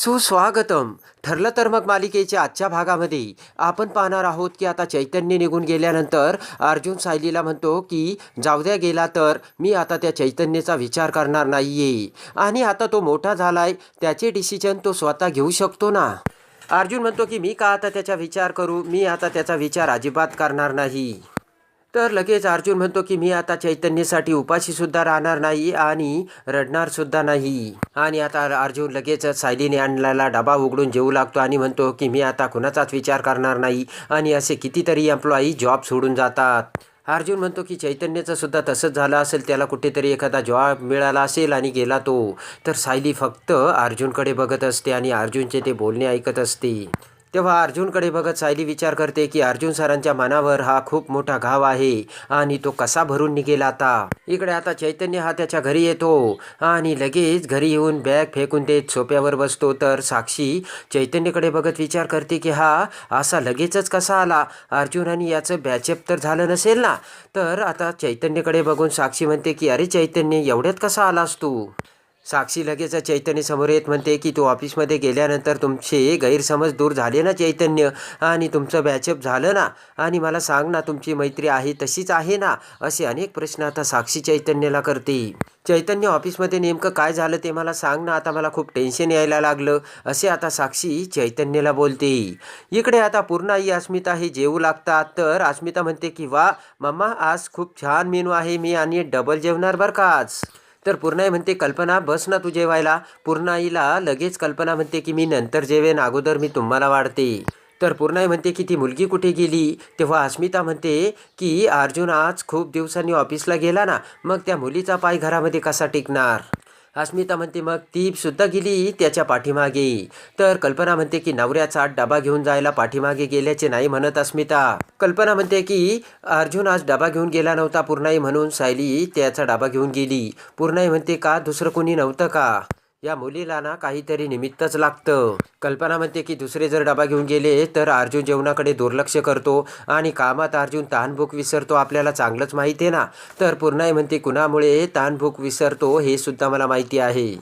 सुस्वागतम. ठरलं तर मग मालिकेच्या आजच्या भागामध्ये आपण पाहणार आहोत की आता चैतन्य निघून गेल्यानंतर अर्जुन सायलीला म्हणतो की जाऊ द्या गेला तर. मी आता त्या चैतन्याचा विचार करणार नाहीये. आणि आता तो मोठा झालाय त्याचे डिसिजन तो स्वतः घेऊ शकतो ना? अर्जुन म्हणतो की मी का आता त्याचा विचार करू? मी आता त्याचा विचार अजिबात करणार नाही. तर लगेच अर्जुन म्हणतो की मी आता चैतन्यासाठी उपाशी सुद्धा राहणार नाही आणि रडणार सुद्धा नाही. आणि आता अर्जुन लगेच सायलीने आणलेला डबा उघडून जेवू लागतो आणि म्हणतो की मी आता कुणाचाच विचार करणार नाही आणि असे कितीतरी एम्प्लॉई जॉब सोडून जातात. अर्जुन म्हणतो की चैतन्याचं सुद्धा तसंच झालं असेल त्याला कुठेतरी एखादा जॉब मिळाला असेल आणि गेला तो. तर सायली फक्त अर्जुनकडे बघत असते आणि अर्जुनचे ते बोलणे ऐकत असते. तेव्हा अर्जुनकडे बघत सायली विचार करते की अर्जुन सरांच्या मनावर हा खूप मोठा घाव आहे आणि तो कसा भरून निघेल आता? इकडे आता चैतन्य हा त्याच्या घरी येतो आणि लगेच घरी येऊन बॅग फेकून देत सोप्यावर बसतो. तर साक्षी चैतन्यकडे बघत विचार करते की हा असा लगेचच कसा आला? अर्जुन आणि याचं बॅचअप तर झालं नसेल ना? तर आता चैतन्यकडे बघून साक्षी म्हणते की अरे चैतन्य एवढ्यात कसा आलास तू? साक्षी लगेच चैतन्य समोर येत म्हणते की तू ऑफिसमध्ये गेल्यानंतर तुमचे गैरसमज दूर झाले ना चैतन्य? आणि तुमचं बॅचअप झालं ना? आणि मला सांग ना तुमची मैत्री आहे तशीच आहे ना? असे अनेक प्रश्न आता साक्षी चैतन्याला करते. चैतन्य ऑफिसमध्ये नेमकं काय झालं ते मला सांग ना? आता मला खूप टेन्शन यायला लागलं. असे आता साक्षी चैतन्याला बोलते. इकडे आता पूर्ण आई अस्मिता हे जेवू लागतात. तर अस्मिता म्हणते की वा मम्मा आज खूप छान मेनू आहे. मी आणि डबल जेवणार बरं का आज? तर पूर्णाई म्हणते कल्पना बस ना तू जेवायला. पूर्णाईला लगेच कल्पना म्हणते की मी नंतर जेवेन अगोदर मी तुम्हाला वाढते. तर पूर्णाई म्हणते की ती मुलगी कुठे गेली? तेव्हा अस्मिता म्हणते की अर्जुन आज खूप दिवसांनी ऑफिसला गेला ना मग त्या मुलीचा पाय घरामध्ये कसा टिकणार? अस्मिता म्हणते मग ती सुद्धा गेली त्याच्या पाठीमागे. तर कल्पना म्हणते की नवऱ्याचा डबा घेऊन जायला पाठीमागे गेल्याचे नाही म्हणत अस्मिता. कल्पना म्हणते की अर्जुन आज डबा घेऊन गेला नव्हता पूर्णाई म्हणून सायली त्याचा डबा घेऊन गेली. पूर्णाई म्हणते का? दुसरं कोणी नव्हतं का? या मुलीला ना काहीतरी निमित्तच लागतं. कल्पना म्हणते की दुसरे जर डबा घेऊन गेले तर अर्जुन जेवणाकडे दुर्लक्ष करतो आणि कामात अर्जुन तहानभूक विसरतो आपल्याला चांगलंच माहिती आहे ना? तर पूर्णाई म्हणते कुणामुळे तहानभूक विसरतो हे सुद्धा मला माहिती आहे.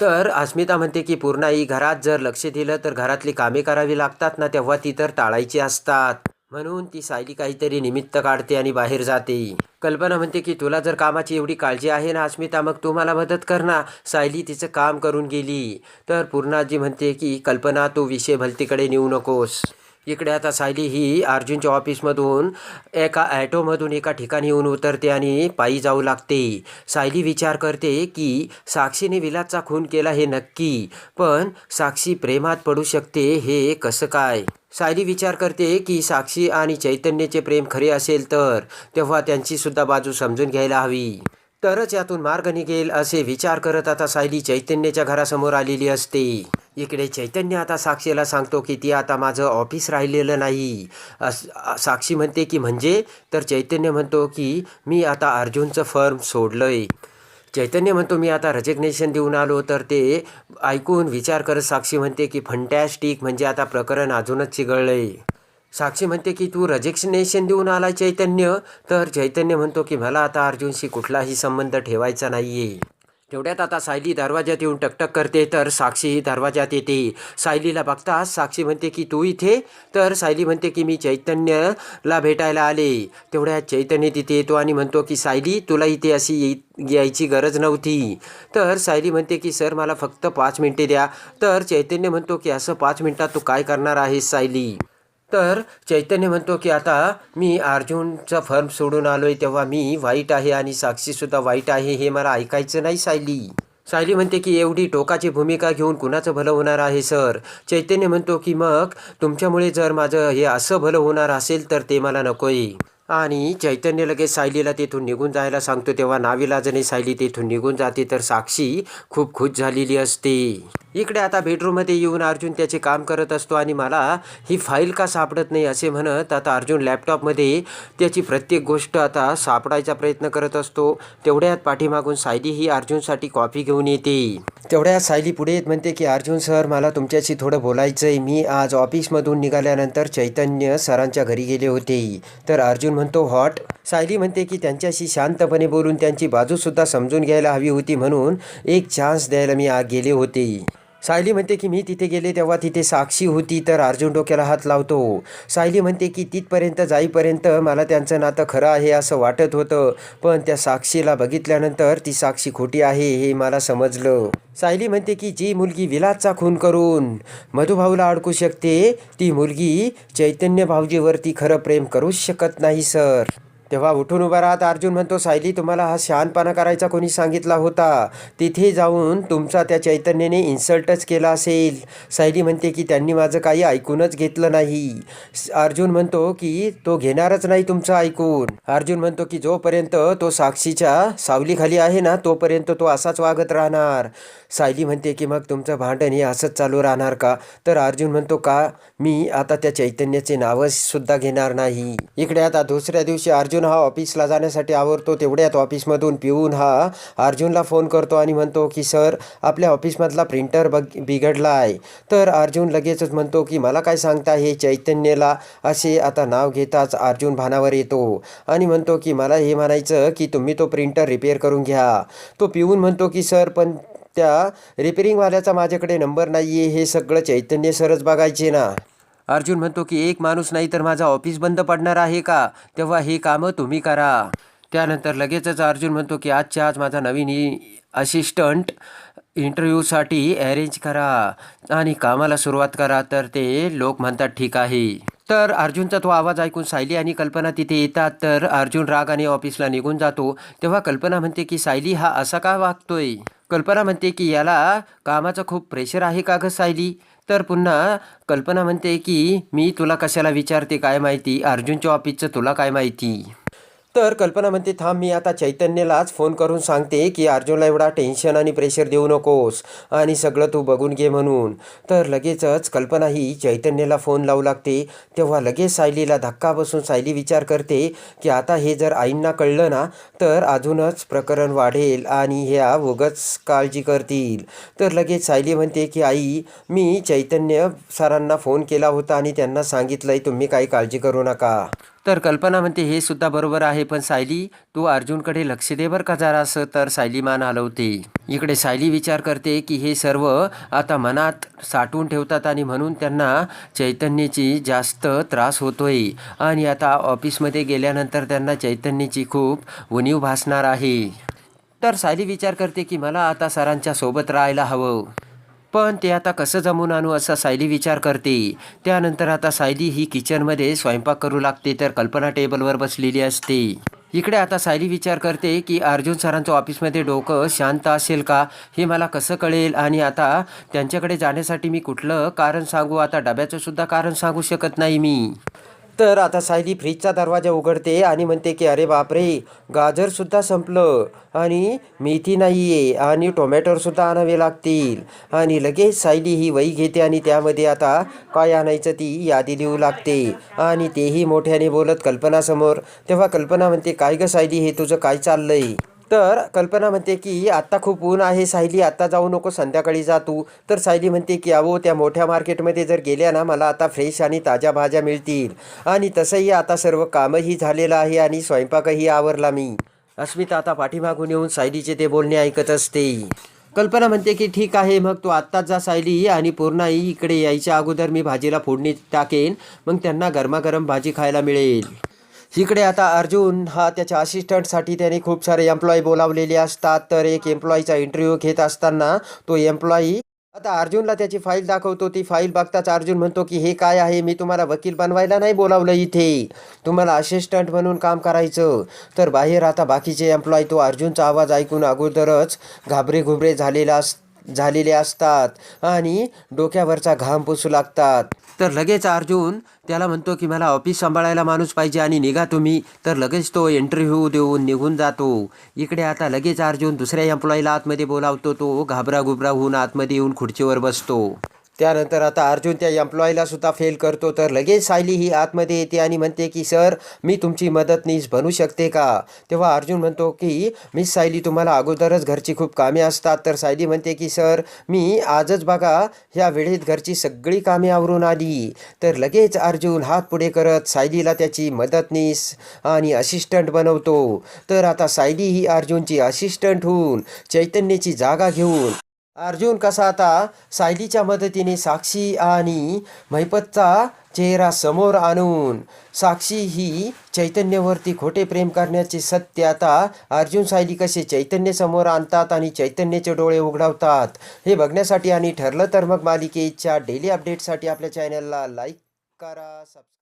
तर अस्मिता म्हणते की पूर्णाई घरात जर लक्ष दिलं तर घरातली कामे करावी लागतात ना तेव्हा ती तर टाळायची असतात. म्हणून ती सायली काहीतरी निमित्त काढते आणि बाहेर जाते. कल्पना म्हणते की तुला जर कामाची एवढी काळजी आहे ना अस्मिता मग तू मला मदत कर ना. सायली तिचं काम करून गेली. तर पूर्णाजी म्हणते की कल्पना तू विषय भलतीकडे नेऊ नकोस. इकडे आता सायली ही अर्जुनच्या ऑफिसमधून एका ॲटोमधून एका ठिकाणी येऊन उतरते आणि पायी जाऊ लागते. सायली विचार करते की साक्षीने विलासचा खून केला हे नक्की पण साक्षी प्रेमात पडू शकते हे कसं काय? सायली विचार करते की साक्षी आणि चैतन्याचे प्रेम खरे असेल तर तेव्हा त्यांचीसुद्धा बाजू समजून घ्यायला हवी. तरच यातून मार्ग निघेल असे विचार करत आता सायली चैतन्याच्या घरासमोर आलेली असते. इकडे चैतन्य आता साक्षीला सांगतो की ती आता माझं ऑफिस राहिलेलं नाही. साक्षी म्हणते की म्हणजे? तर चैतन्य म्हणतो की मी आता अर्जुनचं फर्म सोडलंय. चैतन्य म्हणतो मी आता रेजिग्नेशन देऊन आलो तर ते ऐकून विचार करत साक्षी म्हणते की फंटॅस्टिक म्हणजे आता प्रकरण अजूनच चिघळलंय. साक्षी म्हणते की तू रजिग्नेशन देऊन आला चैतन्य. तर चैतन्य म्हणतो की मला आता अर्जुनशी कुठलाही संबंध ठेवायचा नाही आहे तेवढ्यात आता सायली दरवाज्यात येऊन टकटक करते तर साक्षी दरवाज्यात येते. सायलीला बघताच साक्षी म्हणते की तू इथे? तर सायली म्हणते की मी चैतन्यला भेटायला आले. तेवढ्यात चैतन्य तिथे येतो आणि म्हणतो की सायली तुला इथे अशी यायची गरज नव्हती. तर सायली म्हणते की सर मला फक्त पाच मिनटे द्या. तर चैतन्य म्हणतो की असं पाच मिनटात तू काय करणार आहेस सायली? तर चैतन्य म्हणतो की आता मी अर्जुनचा फर्म सोडून आलोय तेव्हा मी वाईट आहे आणि साक्षीसुद्धा वाईट आहे हे मला ऐकायचं नाही सायली. सायली म्हणते की एवढी टोकाची भूमिका घेऊन कुणाचं भलं होणार आहे सर? चैतन्य म्हणतो की मग तुमच्यामुळे जर माझं हे असं भलं होणार असेल तर ते मला नकोय. आणि चैतन्य लगेच सायलीला तेथून निघून जायला सांगतो. तेव्हा नाविलाजने सायली तेथून निघून जाते. तर साक्षी खूप खुश झालेली असते. इकडे आता बेडरूममध्ये येऊन अर्जुन त्याचे काम करत असतो आणि मला ही फाईल का सापडत नाही असे म्हणत आता अर्जुन लॅपटॉपमध्ये त्याची प्रत्येक गोष्ट आता सापडायचा प्रयत्न करत असतो. तेवढ्यात पाठीमागून सायली ही अर्जुनसाठी कॉफी घेऊन येते. तेवढ्यात सायली पुढे येत म्हणते की अर्जुन सर मला तुमच्याशी थोडं बोलायचं आहे मी आज ऑफिसमधून निघाल्यानंतर चैतन्य सरांच्या घरी गेले होते. तर अर्जुन म्हणतो हॉट. सायली म्हणते की त्यांच्याशी शांतपणे बोलून त्यांची बाजूसुद्धा समजून घ्यायला हवी होती म्हणून एक चान्स द्यायला मी आ गेले होते सायली म्हणते की मी तिथे गेले तेव्हा तिथे साक्षी होती तर अर्जुन डोक्याला हात लावतो. सायली म्हणते की तिथपर्यंत जाईपर्यंत मला त्यांचं नातं खरं आहे असं वाटत होतं. पण त्या साक्षीला बघितल्यानंतर ती साक्षी खोटी आहे हे मला समजलं. सायली म्हणते की जी मुलगी विलासचा खून करून मधुभाऊला अडकू शकते ती मुलगी चैतन्य भाऊजीवरती खरं प्रेम करूच शकत नाही सर. तेव्हा उठून उभा राहत अर्जुन म्हणतो सायली तुम्हाला हा शहाणपणा करायचा कोणी सांगितला होता? तिथे जाऊन तुमचा त्या चैतन्याने इन्सल्टच केला असेल. सायली म्हणते की त्यांनी माझं काही ऐकूनच घेतलं नाही. अर्जुन म्हणतो की तो घेणारच नाही तुमचं ऐकून. अर्जुन म्हणतो की जोपर्यंत तो साक्षीच्या सावलीखाली आहे ना तोपर्यंत तो असाच वागत राहणार. सायली म्हणते की मग तुमचं भांडण हे असंच चालू राहणार का? तर अर्जुन म्हणतो का? मी आता त्या चैतन्याचे नावचसुद्धा घेणार नाही. इकडे आता दुसऱ्या दिवशी अर्जुन अर्जुन हा ऑफिसला जाण्यासाठी आवरतो तेवढ्यात ऑफिसमधून पिऊन हा अर्जुनला फोन करतो आणि म्हणतो की सर आपल्या ऑफिसमधला प्रिंटर बग बिघडला आहे. तर अर्जुन लगेचच म्हणतो की मला काय सांगता हे चैतन्याला? असे आता नाव घेताच अर्जुन भानावर येतो आणि म्हणतो की मला हे म्हणायचं की तुम्ही तो प्रिंटर रिपेअर करून घ्या. तो पिऊन म्हणतो की सर पण त्या रिपेरिंगवाल्याचा माझ्याकडे नंबर नाही आहे हे सगळं चैतन्य सरच बघायचे ना. अर्जुन म्हणतो की एक माणूस नाही तर माझा ऑफिस बंद पडणार आहे का? तेव्हा हे कामं तुम्ही करा. त्यानंतर लगेचच अर्जुन म्हणतो की आजच्या आज माझा नवीन असिस्टंट इंटरव्ह्यूसाठी अरेंज करा आणि कामाला सुरुवात करा. तर ते लोक म्हणतात ठीक आहे. तर अर्जुनचा तो आवाज ऐकून सायली आणि कल्पना तिथे येतात. तर अर्जुन रागाने ऑफिसला निघून जातो. तेव्हा कल्पना म्हणते की सायली हा असा का वागतोय? कल्पना म्हणते की याला कामाचं खूप प्रेशर आहे का ग सायली? तर पुन्हा कल्पना म्हणते की मी तुला कशाला विचारते काय माहिती? अर्जुनच्या ऑफिसचं तुला काय माहिती? तर कल्पना म्हणते थांब मी आता चैतन्यलाच फोन करून सांगते की अर्जुनला एवढा टेन्शन आणि प्रेशर देऊ नकोस आणि सगळं तू बघून घे म्हणून. तर लगेचच कल्पना ही चैतन्यला फोन लावू लागते. तेव्हा लगेच सायलीला धक्का बसून सायली विचार करते की आता हे जर आईंना कळलं ना तर अजूनच प्रकरण वाढेल आणि ह्या उगच काळजी करतील. तर लगेच सायली म्हणते की आई मी चैतन्य सरांना फोन केला होता आणि त्यांना सांगितलंय तुम्ही काही काळजी करू नका. तर कल्पना म्हणते हे सुद्धा बरोबर आहे पण सायली तू अर्जुनकडे लक्ष दे बरं का जरासं. तर सायली मान हलवते. इकडे सायली विचार करते की हे सर्व आता मनात साठवून ठेवतात आणि म्हणून त्यांना चैतन्याची जास्त त्रास होतोय. आणि आता ऑफिसमध्ये गेल्यानंतर त्यांना चैतन्याची खूप उणीव भासणार आहे. तर सायली विचार करते की मला आता सरांच्या सोबत राहायला हवं. पण ते आता कसं जमून आणू असा सायली विचार करते. त्यानंतर आता सायली ही किचनमध्ये स्वयंपाक करू लागते तर कल्पना टेबलवर बसलेली असते. इकडे आता सायली विचार करते की अर्जुन सरांचं ऑफिसमध्ये डोकं शांत असेल का? हे मला कसं कळेल? आणि आता त्यांच्याकडे जाण्यासाठी मी कुठलं कारण सांगू? आता डब्याचं सुद्धा कारण सांगू शकत नाही मी. तर आता सायली फ्रीजचा दरवाजा उघडते आणि म्हणते की अरे बापरे गाजरसुद्धा संपलं आणि मेथी नाही आहे आणि टोमॅटोसुद्धा आणावे लागतील. आणि लगेच सायली ही वही घेते आणि त्यामध्ये आता काय आणायचं ती यादी लिहू लागते. आणि तेही मोठ्याने बोलत कल्पनासमोर तेव्हा कल्पना म्हणते काय गं सायली हे तुझं काय चाललंय? तर कल्पना म्हणते की आत्ता खूप ऊन आहे सायली आत्ता जाऊ नको संध्याकाळी जा तू. तर सायली म्हणते की अहो त्या मोठ्या मार्केटमध्ये जर गेल्या ना मला आता फ्रेश आणि ताज्या भाज्या मिळतील. आणि तसंही आता सर्व कामही झालेलं आहे आणि स्वयंपाकही आवरला मी. अस्मिता आता पाठीमागून येऊन सायलीचे ते बोलणे ऐकत असते. कल्पना म्हणते की ठीक आहे मग तू आत्ताच जा सायली आणि पूर्णाई इकडे यायच्या अगोदर मी भाजीला फोडणी टाकेन. मग त्यांना गरमागरम भाजी खायला मिळेल. इकडे आता अर्जुन हा त्याच्या असिस्टंटसाठी त्याने खूप सारे एम्प्लॉई बोलावलेले असतात. तर एक एम्प्लॉईचा इंटरव्ह्यू घेत असताना तो एम्प्लॉई आता अर्जुनला त्याची फाईल दाखवतो. ती फाईल बघताच अर्जुन म्हणतो की हे काय आहे? मी तुम्हाला वकील बनवायला नाही बोलावलं इथे. तुम्हाला असिस्टंट म्हणून काम करायचं. तर बाहेर आता बाकीचे एम्प्लॉई तो अर्जुनचा आवाज ऐकून अगोदरच घाबरे घुबरे झालेला अस झालेले असतात आणि डोक्यावरचा घाम पुसू लागतात. तर लगेच अर्जुन त्याला म्हणतो की मला ऑफिस सांभाळायला माणूस पाहिजे आणि निघा तुम्ही. तर लगेच तो इंटरव्ह्यू देऊन निघून जातो. इकडे आता लगेच अर्जुन दुसऱ्या एम्प्लॉईला आतमध्ये बोलावतो तो घाबरा घुबरा होऊन आतमध्ये येऊन खुर्चीवर बसतो. त्यानंतर आता अर्जुन त्या एम्प्लॉईला सुद्धा फेल करतो. तर लगेच सायली ही आतमध्ये येते आणि म्हणते की सर मी तुमची मदतनीस बनू शकते का? तेव्हा अर्जुन म्हणतो की मिस सायली तुम्हाला अगोदरच घरची खूप कामे असतात. तर सायली म्हणते की सर मी आजच बघा ह्या वेळेत घरची सगळी कामे आवरून आली. तर लगेच अर्जुन हात पुढे करत सायलीला त्याची मदतनीस आणि असिस्टंट बनवतो. तर आता सायली ही अर्जुनची असिस्टंट होऊन चैतन्याची जागा घेऊन अर्जुन कसा आता सायलीच्या मदतीने साक्षी आणि महिपतचा चेहरा समोर आणून साक्षी ही चैतन्यवरती खोटे प्रेम करण्याचे सत्य आता अर्जुन सायली कसे चैतन्य समोर आणतात आणि चैतन्याचे डोळे उघडवतात हे बघण्यासाठी आणि ठरलं तर मग मालिकेच्या डेली अपडेटसाठी आपल्या चॅनलला लाईक करा सबस्क्राईब